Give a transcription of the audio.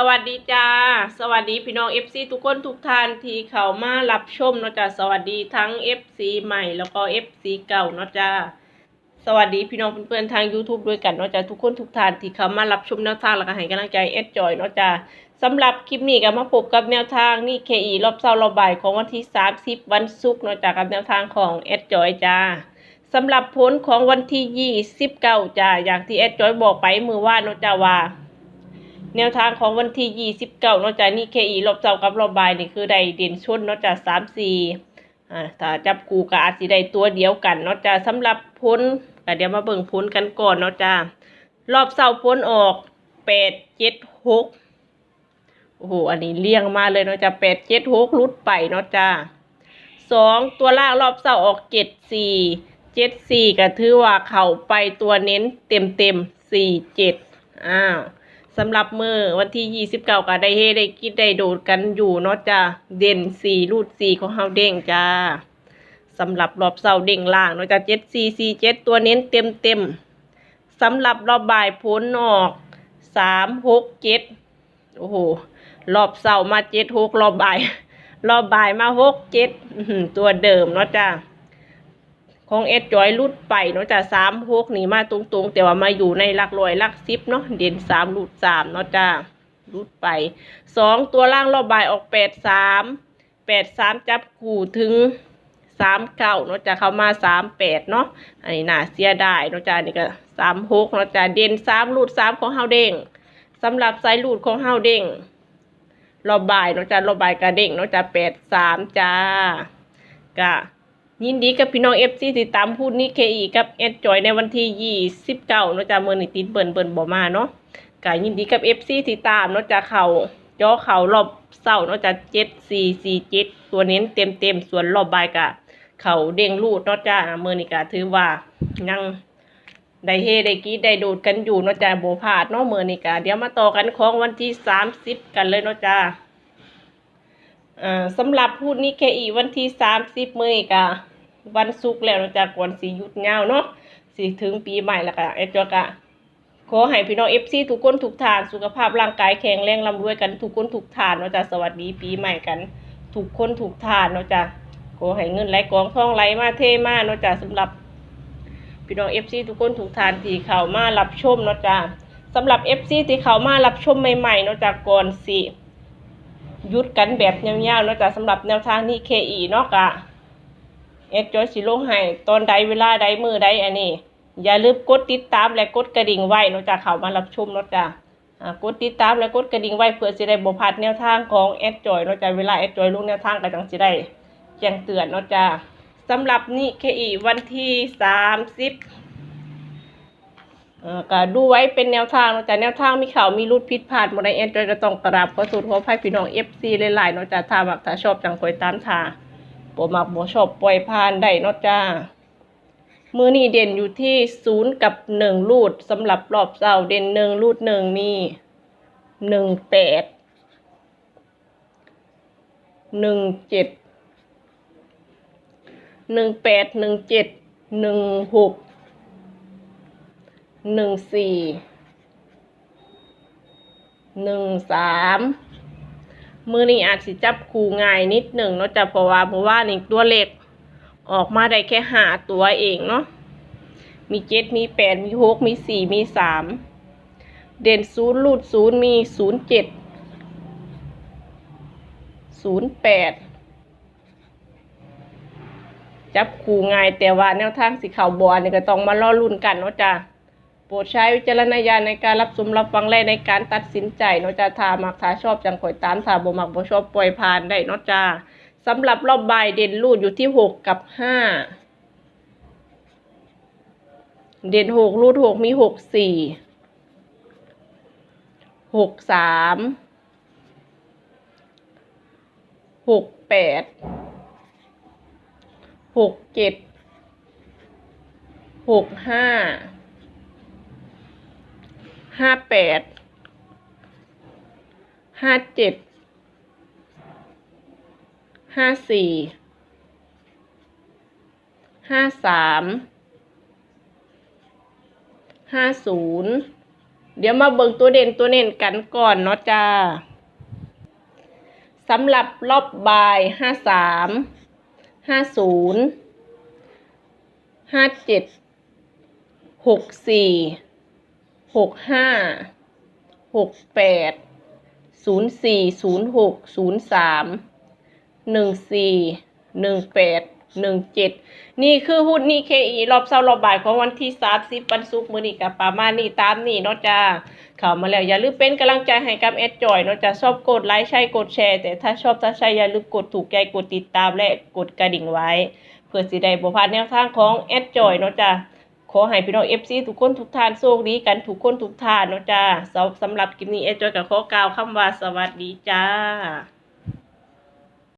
สวัสดีจ้า สวัสดีพี่น้อง FC ทุกคนทุกท่านที่เข้ามารับชมเนาะจ้าสวัสดีทั้ง FC ใหม่แล้วก็ FC เก่าเนาะจ้าสวัสดีพี่น้องเพื่อนๆทาง YouTube ด้วยกันเนาะจ้าทุกคนทุกท่านที่เข้ามารับชมแนวทางแล้วก็ให้กำลังใจเอดจอยเนาะจ้าสำหรับคลิปนี้ก็มาพบกับแนวทางนี่ KE รอบเช้ารอบบ่ายของวันที่ 30 วันศุกร์เนาะจ้ากับแนวทางของเอดจอยจ้าสำหรับผลของวันที่ 29จ้าอย่างที่เอดจอยบอกไปมือว่านเนาะจ้าว่า แนวทางของวันที่ 29เนาะจ้านี่ KE รอบเช้ากับรอบบ่ายนี่คือได้เด่นชนเนาะจ้า3 4อ่าถ้าจับกูก็อาจสิได้ตัวเดียวกันเนาะจ้าสำหรับผลก็เดี๋ยวมาเบิ่งผลกันก่อนเนาะจ้ารอบเช้าผลออก8 7 6โอ้โห อันนี้เลี่ยงมาเลยเนาะจ้า8 7 6ลุดไปเนาะจ้าสองตัวล่างรอบเช้าออก7 4 7 4ก็ถือว่าเข้าไปตัวเน้นเต็มเต็ม4 7อ้าว สำหรับมือวันที่ 29ก็ได้เฮได้กิดได้โดดกันอยู่เนาะจ้าเด่นสี่รูดสี่ของเฮาเด้งจ้าสำหรับรอบเสาเด้งล่างเนาะจ้าเจ็ดสี่สี่เจ็ดตัวเน้นเต็มเต็มสำหรับรอบบ่ายพ้นออกสามหกเจ็ดโอ้โหรอบเสามาเจ็ดหกรอบบ่าย รอบบ่ายมาหกเจ็ดตัวเดิมเนาะจ้า ของเอสจอยลุดไปเนาะจ้ะสามหกนี่มาตรงๆ แต่ว่ามาอยู่ในหลักร้อยหลักสิบเนาะเด่นสามลุดสามเนาะจ้าลุดไปสองตัวล่างรอบบายออกแปดสามแปดสามจับคู่ถึงสามเก้าเนาะจ้ะเข้ามาสามแปดเนาะอันนี้น่าเสียดายเนาะจ้ะนี่ก็สามหกเนาะจ้ะเด่นสามลุดสามของเฮาเด้งสำหรับสายลุดของเฮาเด้งรอบบายเนาะจ้ะรอบบายกระเด้งเนาะจ้ะแปดสามจ้ากะ ยินดีกับพี่น้องเอฟซีติดตามพูดนี่เคอีกับเอดจอยในวันที่ยี่สิบเก้าเนาะจ้าเมื่อนี่ติดเบิ่นเบิ่นบ่มาเนาะก็ยินดีกับเอฟซีติดตามเนาะจ้าเขาจ่อเขารอบเศร้าเนาะจ้าเจ็ดสี่สี่เจ็ดตัวเน้นเต็มเต็มส่วนรอบบายกะเขาเด้งลูดเนาะจ้าเมื่อนี่กะถือว่ายังได้เฮได้กีได้ดูดกันอยู่เนาะจ้าโบพาดเนาะเมื่อนี่กะเดี๋ยวมาต่อกันของวันที่สามสิบกันเลยเนาะจ้า อ่าสำหรับพูดนี้แค่อีวันที่สามสิบมื้อกะวันศุกร์แล้วนาะจากก่อนสีหยุดยาเนาะสิถึงปีใหม่แล้วก็ไอ้จอกะขอให้พี่น้องเอฟซีทุกคนทุกทานสุขภาพร่างกายแข็งแรงร่ำรวยกันทุกคนทุกทานเนาะจ้ะสวัสดีปีใหม่กันทุกคนทุกทานเนาะจ้ะขอให้เงินไหลกองทองไหลมาเทมาเนาะจ้ะสำหรับพี่น้องเอฟซีทุกคนทุกทานที่เข้ามารับชมเนาะจ้ะสำหรับเอฟซีที่เข้ามารับชมใหม่ๆเนาะจ้ะก่อนสิห ยุดกันแบบยาวๆเนาะจ้ะสำหรับแนวทางนี้ KE เนาะกะเอ็ดจอยสิลงให้ตอนใดเวลาใดมือใดอันนี้ อย่าลืมกดติดตามและกดกระดิ่งไว้เนาะจ้ะเข้ามารับชมเนาะจ้ะอ่ากดติดตามและกดกระดิ่งไว้เพื่อสิได้บ่พลาดแนวทางของเอ็ดจอยเนาะจ้ะเวลาเอ็ดจอยลงแนวทางก็จังสิได้แจ้งเตือนเนาะจ้ะสำหรับนี่ KE วันที่ 30เอ่อ ก็ดูไว้เป็นแนวทางเนาะจ้ะแนวทางมีข่าวมีรุดผิดพลาดบ่ได้แอนจอยก็ต้องกราบขอสูตรขออภัยพี่น้อง FC หลายๆเนาะจ้ะถ้ามักถ้าชอบจังคอยตามทาบ่มักบ่ชอบปล่อยผ่านได้เนาะจ้ามือนี้เด่นอยู่ที่ศูนย์กับหนึ่งรูดสำหรับรอบเสาร์เด่นหนึ่งรูดหนึ่งมีหนึ่งแปดหนึ่งเจ็ดหนึ่งแปดหนึ่งเจ็ดหนึ่งหก หนึ่งสี่หนึ่งสามมือนี้อาจสิจับคูง่ายนิดหนึ่งเนาะจ้ะเพราะว่าเพราะว่านี่ตัวเล็กออกมาได้แค่หาตัวเองเนาะมีเจ็ดมีแปดมีหกมีสี่มีสามเด่นศูนย์รูดศูนย์มีศูนย์เจ็ดศูนย์แปดจับคูง่ายแต่ว่าแนวทางสีขาวบอลเนี่ยก็ต้องมาล่อรุ่นกันเนาะจ้ะ โปรดใช้วิจารณญาณในการรับชมรับฟังและในการตัดสินใจเนาะจ้าถ้ามักถ้าชอบจังข่อยตามถ้าบ่มักบ่ชอบปล่อยผ่านได้เนาะจ้าสำหรับรอบบ่ายเด่นรูดอยู่ที่หกกับห้าเด่นหกรูดหกมีหกสี่หกสามหกแปดหกเจ็ดหกห้า ห้าแปด ห้าเจ็ด ห้าสี่ ห้าสาม ห้าศูนย์ เดี๋ยวมาเบิ่งตัวเด่นตัวเน่นกันก่อนเนาะจ้าสำหรับรอบบ่ายห้าสาม ห้าศูนย์ ห้าเจ็ด หกสี่ หกห้าหกแปดศูนย์สี่ศูนย์หกศูนย์สามหนึ่งสี่หนึ่งแปดหนึ่งเจ็ดนี่คือหุ้นนี่เคอีรอบเช้ารอบบ่ายของวันที่สามสิบวันศุกร์มื้อนี้กับประมาณนี้ตามนี่เนาะจ้าเข้ามาแล้วอย่าลืมเป็นกำลังใจให้กับแอดจอยเนาะจะชอบกดไลค์ใช่กดแชร์ แต่ถ้าชอบถ้าใช่อย่าลืมกดถูกใจกดติดตามและกดกระดิ่งไว้ เพื่อสิได้บ่พลาดแนวทางของแอดจอยเนาะจ้ะข อให้พี่น้องเอฟซีทุกคนทุกท่านโชคดีกันทุกคนทุกท่านเนาะจ้ะสำหรับคลิปนี้เอจอยกับขอกล่าวคำว่าสวัสดีจ้า